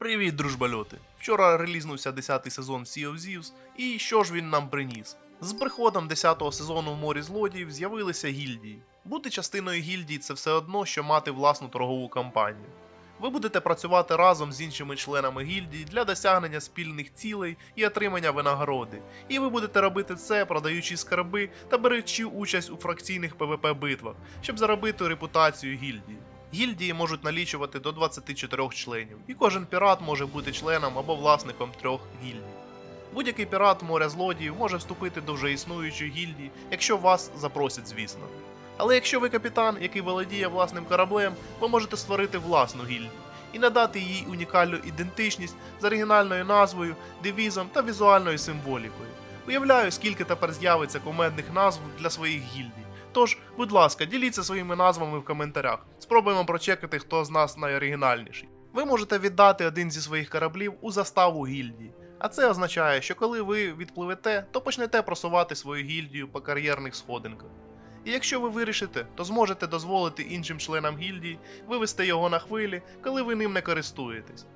Привіт, дружбальоти! Вчора релізнувся 10-й сезон Sea of Thieves, і що ж він нам приніс? З приходом 10-го сезону в морі злодіїв з'явилися гільдії. Бути частиною гільдії це все одно, що мати власну торгову кампанію. Ви будете працювати разом з іншими членами гільдії для досягнення спільних цілей і отримання винагороди. І ви будете робити це, продаючи скарби та беручи участь у фракційних ПВП битвах, щоб заробити репутацію гільдії. Гільдії можуть налічувати до 24 членів, і кожен пірат може бути членом або власником трьох гільдій. Будь-який пірат моря злодіїв може вступити до вже існуючої гільдії, якщо вас запросять, звісно. Але якщо ви капітан, який володіє власним кораблем, ви можете створити власну гільдію і надати їй унікальну ідентичність з оригінальною назвою, девізом та візуальною символікою. Уявляю, скільки тепер з'явиться комедних назв для своїх гільдій. Тож, будь ласка, діліться своїми назвами в коментарях. Спробуємо прочекати, хто з нас найоригінальніший. Ви можете віддати один зі своїх кораблів у заставу гільдії. А це означає, що коли ви відпливете, то почнете просувати свою гільдію по кар'єрних сходинках. І якщо ви вирішите, то зможете дозволити іншим членам гільдії вивести його на хвилі, коли ви ним не користуєтесь.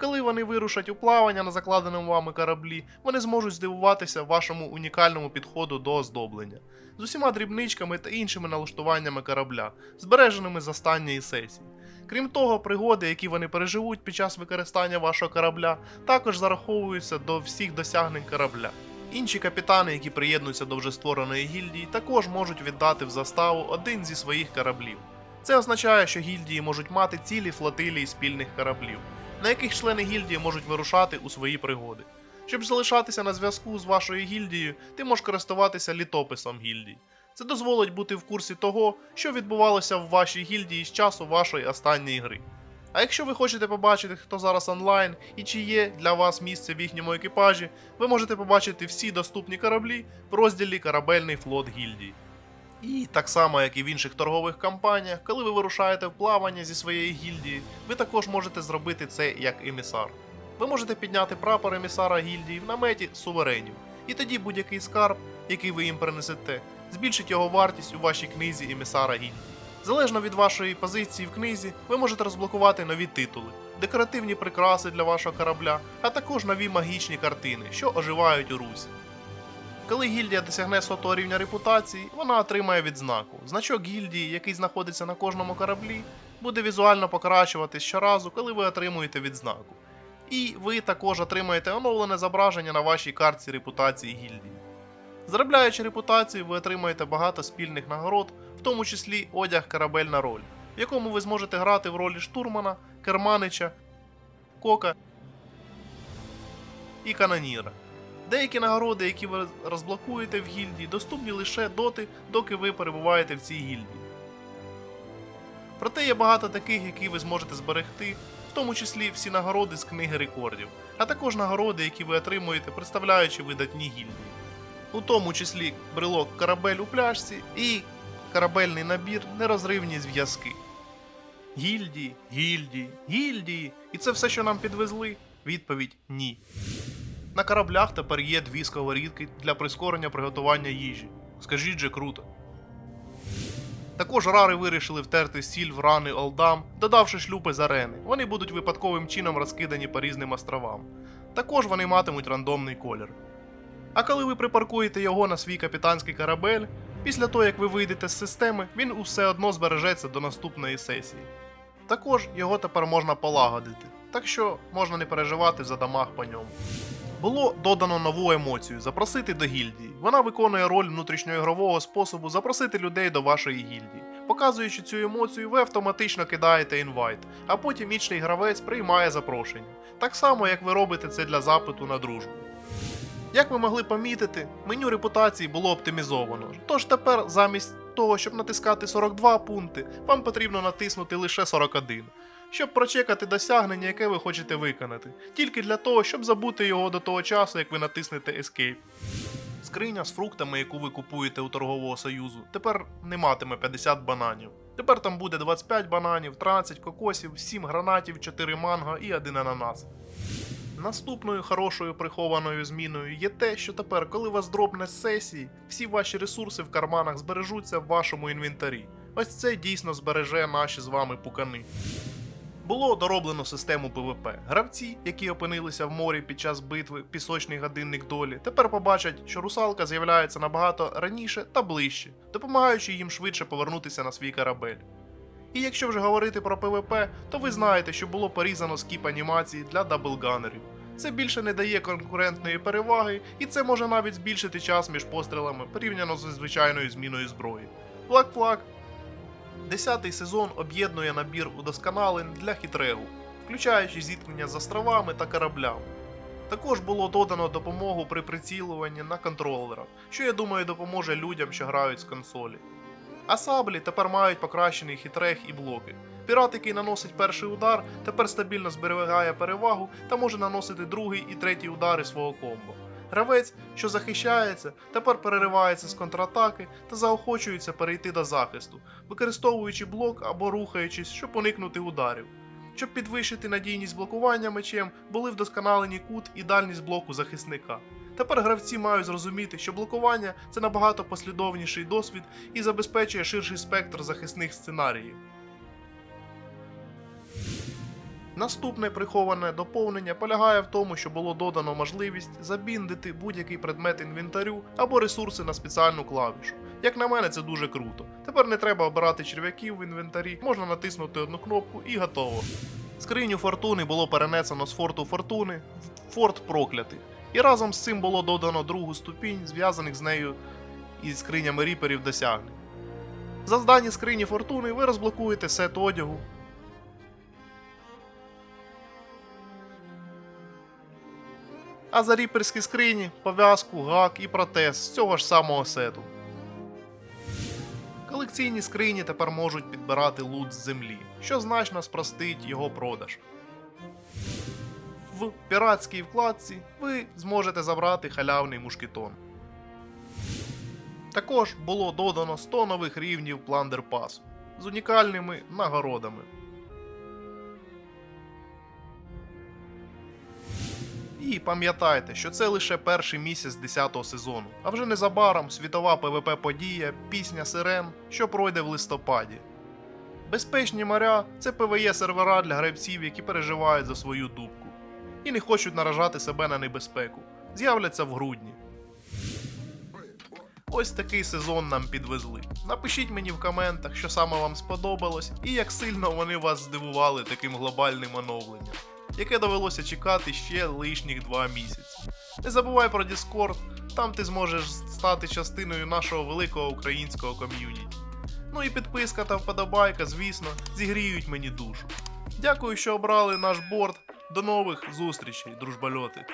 Коли вони вирушать у плавання на закладеному вами кораблі, вони зможуть здивуватися вашому унікальному підходу до оздоблення з усіма дрібничками та іншими налаштуваннями корабля, збереженими з останньої сесії. Крім того, пригоди, які вони переживуть під час використання вашого корабля, також зараховуються до всіх досягнень корабля. Інші капітани, які приєднуються до вже створеної гільдії, також можуть віддати в заставу один зі своїх кораблів. Це означає, що гільдії можуть мати цілі флотилії спільних кораблів, на яких члени гільдії можуть вирушати у свої пригоди. Щоб залишатися на зв'язку з вашою гільдією, ти можеш користуватися літописом гільдії. Це дозволить бути в курсі того, що відбувалося в вашій гільдії з часу вашої останньої гри. А якщо ви хочете побачити, хто зараз онлайн і чи є для вас місце в їхньому екіпажі, ви можете побачити всі доступні кораблі в розділі Корабельний флот гільдії. І так само, як і в інших торгових компаніях, коли ви вирушаєте в плавання зі своєї гільдії, ви також можете зробити це як емісар. Ви можете підняти прапор емісара гільдії в наметі суверенів, і тоді будь-який скарб, який ви їм принесете, збільшить його вартість у вашій книзі емісара гільдії. Залежно від вашої позиції в книзі, ви можете розблокувати нові титули, декоративні прикраси для вашого корабля, а також нові магічні картини, що оживають у русі. Коли гільдія досягне сотого рівня репутації, вона отримає відзнаку. Значок гільдії, який знаходиться на кожному кораблі, буде візуально покращуватись щоразу, коли ви отримуєте відзнаку. І ви також отримаєте оновлене зображення на вашій картці репутації гільдії. Заробляючи репутацію, ви отримаєте багато спільних нагород, в тому числі одяг корабельна роль, в якому ви зможете грати в ролі штурмана, керманича, кока і каноніра. Деякі нагороди, які ви розблокуєте в гільдії, доступні лише доти, доки ви перебуваєте в цій гільдії. Проте є багато таких, які ви зможете зберегти, в тому числі всі нагороди з книги рекордів, а також нагороди, які ви отримуєте, представляючи видатні гільдії. У тому числі брелок корабель у пляшці і корабельний набір нерозривні зв'язки. Гільдії, гільдії, гільдії. І це все, що нам підвезли? Відповідь ні. На кораблях тепер є дві сковорідки для прискорення приготування їжі. Скажіть же круто. Також рари вирішили втерти сіль в рани Олдам, додавши шлюпи з арени. Вони будуть випадковим чином розкидані по різним островам. Також вони матимуть рандомний колір. А коли ви припаркуєте його на свій капітанський корабель, після того як ви вийдете з системи, він усе одно збережеться до наступної сесії. Також його тепер можна полагодити, так що можна не переживати за дамаг по ньому. Було додано нову емоцію запросити до гільдії. Вона виконує роль внутрішньоігрового способу запросити людей до вашої гільдії. Показуючи цю емоцію, ви автоматично кидаєте інвайт, а потім інший гравець приймає запрошення. Так само, як ви робите це для запиту на дружбу. Як ви могли помітити, меню репутації було оптимізовано. Тож тепер, замість того, щоб натискати 42 пункти, вам потрібно натиснути лише 41, щоб прочекати досягнення, яке ви хочете виконати, тільки для того, щоб забути його до того часу, як ви натиснете Escape. Скриня з фруктами, яку ви купуєте у торгового союзу, тепер не матиме 50 бананів. Тепер там буде 25 бананів, 13 кокосів, 7 гранатів, 4 манго і 1 ананас. Наступною хорошою прихованою зміною є те, що тепер, коли вас дропне з сесії, всі ваші ресурси в карманах збережуться в вашому інвентарі. Ось це дійсно збереже наші з вами пукани. Було дороблено систему ПВП. Гравці, які опинилися в морі під час битви пісочний годинник долі, тепер побачать, що русалка з'являється набагато раніше та ближче, допомагаючи їм швидше повернутися на свій корабель. І якщо вже говорити про ПВП, то ви знаєте, що було порізано скіп анімації для даблганерів. Це більше не дає конкурентної переваги, і це може навіть збільшити час між пострілами порівняно зі звичайною зміною зброї. Плак-плак. Десятий сезон об'єднує набір удосконалень для хітрегу, включаючи зіткнення з островами та кораблями. Також було додано допомогу при прицілюванні на контролерах, що я думаю допоможе людям, що грають з консолі. А саблі тепер мають покращений хітрег і блоки. Пірат, який наносить перший удар, тепер стабільно зберігає перевагу та може наносити другий і третій удари свого комбо. Гравець, що захищається, тепер переривається з контратаки та заохочується перейти до захисту, використовуючи блок або рухаючись, щоб уникнути ударів. Щоб підвищити надійність блокування мечем, були вдосконалені кут і дальність блоку захисника. Тепер гравці мають зрозуміти, що блокування це набагато послідовніший досвід і забезпечує ширший спектр захисних сценаріїв. Наступне приховане доповнення полягає в тому, що було додано можливість забіндити будь-який предмет інвентарю або ресурси на спеціальну клавішу. Як на мене, це дуже круто. Тепер не треба обирати черв'яків в інвентарі, можна натиснути одну кнопку і готово. Скриню фортуни було перенесено з форту фортуни в форт проклятих, і разом з цим було додано другу ступінь, зв'язаних з нею і скринями ріперів досягнень. За здані скрині фортуни ви розблокуєте сет одягу, а за ріперські скрині пов'язку, гак і протез з цього ж самого сету. Колекційні скрині тепер можуть підбирати лут з землі, що значно спростить його продаж. В піратській вкладці ви зможете забрати халявний мушкетон. Також було додано 100 нових рівнів Plunder Pass з унікальними нагородами. І пам'ятайте, що це лише перший місяць 10-го сезону, а вже незабаром світова ПВП подія Пісня Сирен, що пройде в листопаді. Безпечні моря це ПВЕ сервера для гравців, які переживають за свою дубку і не хочуть наражати себе на небезпеку. З'являться в грудні. Ось такий сезон нам підвезли. Напишіть мені в коментах, що саме вам сподобалось, і як сильно вони вас здивували таким глобальним оновленням, яке довелося чекати ще лишніх два місяці. Не забувай про Discord, там ти зможеш стати частиною нашого великого українського ком'юніті. Ну і підписка та вподобайка, звісно, зігріють мені душу. Дякую, що обрали наш борт. До нових зустрічей, дружбальоти!